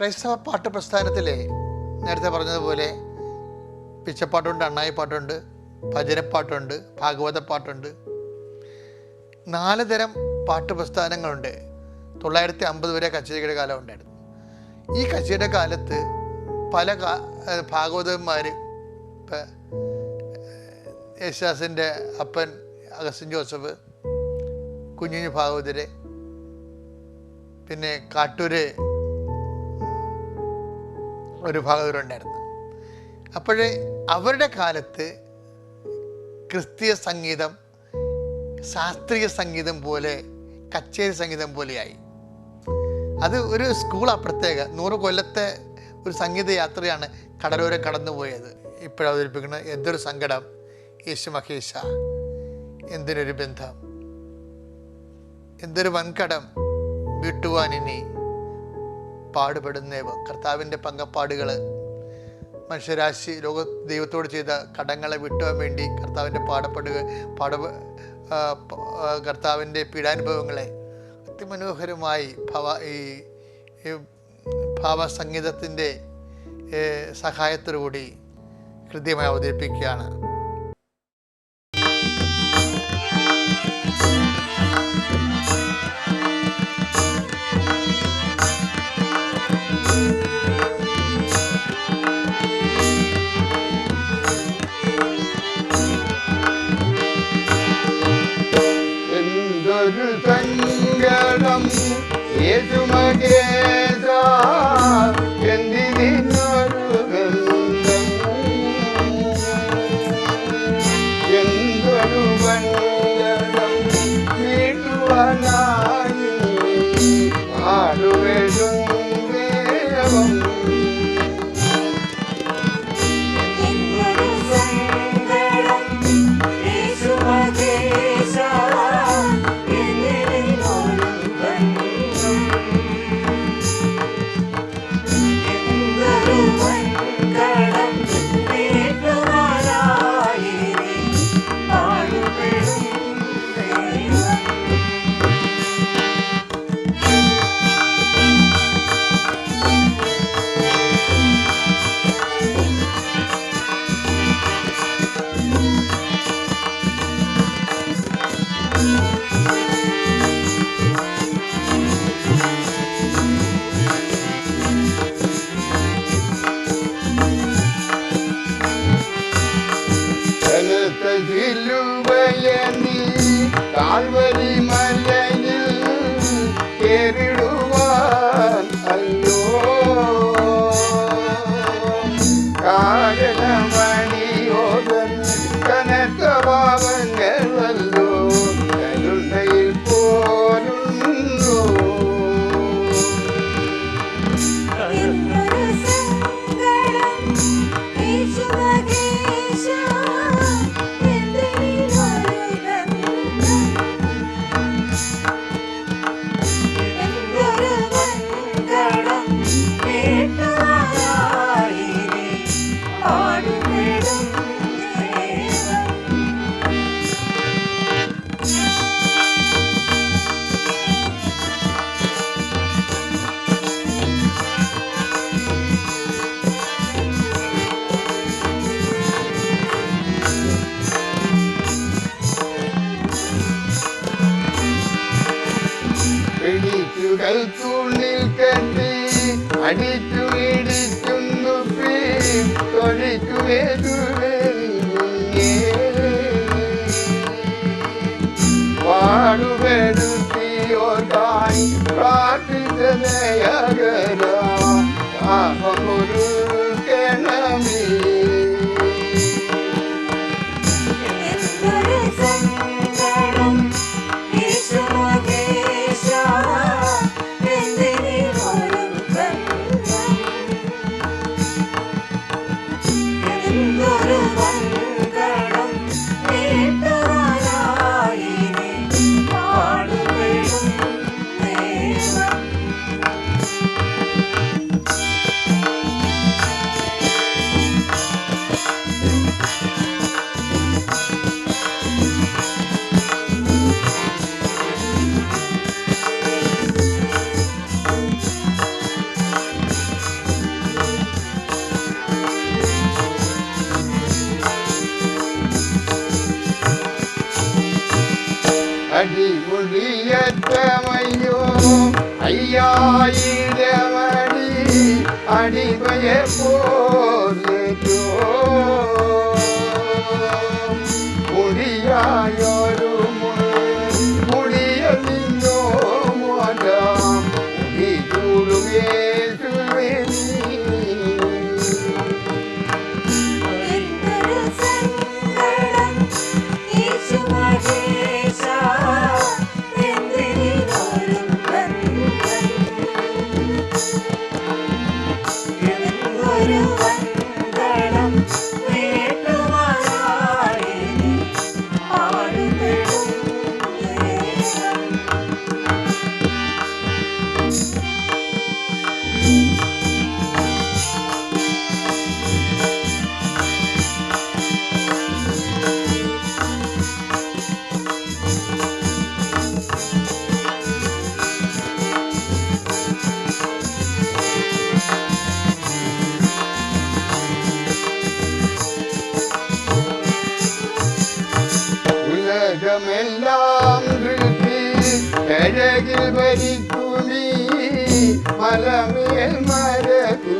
ക്രൈസ്തവ പാട്ട് പ്രസ്ഥാനത്തിലെ നേരത്തെ പറഞ്ഞതുപോലെ പിച്ചപ്പാട്ടുണ്ട് അണ്ണായിപ്പാട്ടുണ്ട് ഭജനപ്പാട്ടുണ്ട് ഭാഗവത പാട്ടുണ്ട് നാല് തരം പാട്ട് പ്രസ്ഥാനങ്ങളുണ്ട്. തൊള്ളായിരത്തി അമ്പത് വരെ കച്ചേരിയുടെ കാലം ഉണ്ടായിരുന്നു. ഈ കച്ചേരിയുടെ കാലത്ത് പല ഭാഗവതന്മാർ ഇപ്പം യേശുദാസിന്റെ അപ്പൻ അഗസ്റ്റിൻ ജോസഫ് കുഞ്ഞുഞ്ഞു ഭാഗവതര് പിന്നെ കാട്ടൂര് ഒരു ഭാഗവരുണ്ടായിരുന്നു അപ്പോഴേ അവരുടെ കാലത്ത് ക്രിസ്തീയ സംഗീതം ശാസ്ത്രീയ സംഗീതം പോലെ കച്ചേരി സംഗീതം പോലെയായി. അത് ഒരു സ്കൂളാണ് പ്രത്യേക നൂറ് കൊല്ലത്തെ ഒരു സംഗീത യാത്രയാണ് കടലോരം കടന്നുപോയത്. ഇപ്പോഴവതരിപ്പിക്കുന്ന എന്തൊരു സങ്കടം യേശു മഹേഷ എന്തിനൊരു ബന്ധം? എന്തൊരു വൻകടം വീട്ടുവാൻ ഇനി പാടുപെടുന്നേവ കർത്താവിന്റെ പങ്കപ്പാടുകൾ മനുഷ്യരാശി ലോക ദൈവത്തോട് ചെയ്ത കടങ്ങളെ വിട്ടുവാൻ വേണ്ടി കർത്താവിന്റെ പാടപ്പെടുക പാട കർത്താവിന്റെ പീഡാനുഭവങ്ങളെ അതിമനോഹരമായി ഭവ ഈ ഭാവസംഗീതത്തിന്റെ സഹായത്തോടുകൂടി കൃത്യമായി അവതരിപ്പിക്കുകയാണ്. தாழ்வதி എന്തൊരു അടിച്ചു ഇടിക്കുന്നു തൊഴിച്ചു പാടുപെടുത്തിയോർക്കായി പ്രാർത്ഥിച്ച നയകര പാപമൊരു அடிமுடியற்றமையோ ஐயாயிரமடி அடிபெயர் போது முடியாயோ மரபு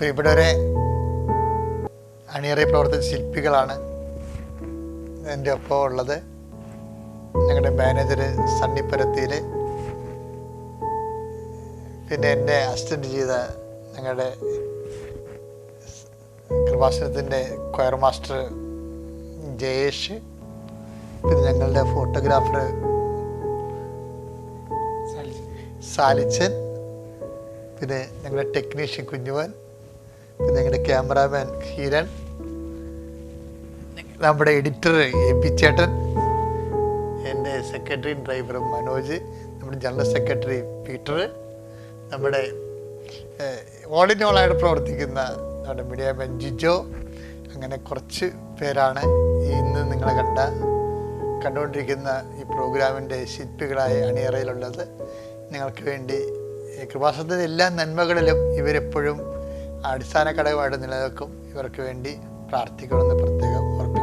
ഇപ്പം ഇവിടെ ഒരു അണിയറയിൽ പ്രവർത്തിച്ച ശില്പികളാണ് എന്റെ ഒപ്പം ഉള്ളത്. ഞങ്ങളുടെ മാനേജർ സണ്ണിപ്പരത്തിയിൽ പിന്നെ എന്നെ അസിസ്റ്റന്റ് ചെയ്ത ഞങ്ങളുടെ കൃപാസനത്തിന്റെ കൊയർ മാസ്റ്റർ ജയേഷ് പിന്നെ ഞങ്ങളുടെ ഫോട്ടോഗ്രാഫർ സാലിച്ചൻ. പിന്നെ ഞങ്ങളുടെ ടെക്നീഷ്യൻ കുഞ്ഞുവൻ പിന്നെ ഞങ്ങളുടെ ക്യാമറാമാൻ ഹിരൺ നമ്മുടെ എഡിറ്റർ എ പി ചേട്ടൻ എന്റെ സെക്രട്ടറി ഡ്രൈവർ മനോജ് നമ്മുടെ ജനറൽ സെക്രട്ടറി പീറ്റർ നമ്മുടെ ഓൾ ഇൻ ഓൾ ആയിട്ട് പ്രവർത്തിക്കുന്ന നമ്മുടെ മീഡിയ മീഡിയാമാൻ ജിജോ അങ്ങനെ കുറച്ച് പേരാണ് ഇന്ന് നിങ്ങളെ കണ്ട കണ്ടുകൊണ്ടിരിക്കുന്ന ഈ പ്രോഗ്രാമിന്റെ ശില്പികളായ അണിയറയിലുള്ളത്. നിങ്ങൾക്ക് വേണ്ടി കൃപാസത്തിന്റെ എല്ലാ നന്മകളിലും ഇവരെപ്പോഴും അടിസ്ഥാന ഘടകമായിട്ട് നിലനിൽക്കും. ഇവർക്ക് വേണ്ടി പ്രാർത്ഥിക്കണമെന്ന് പ്രത്യേകം ഓർപ്പിക്കുന്നു.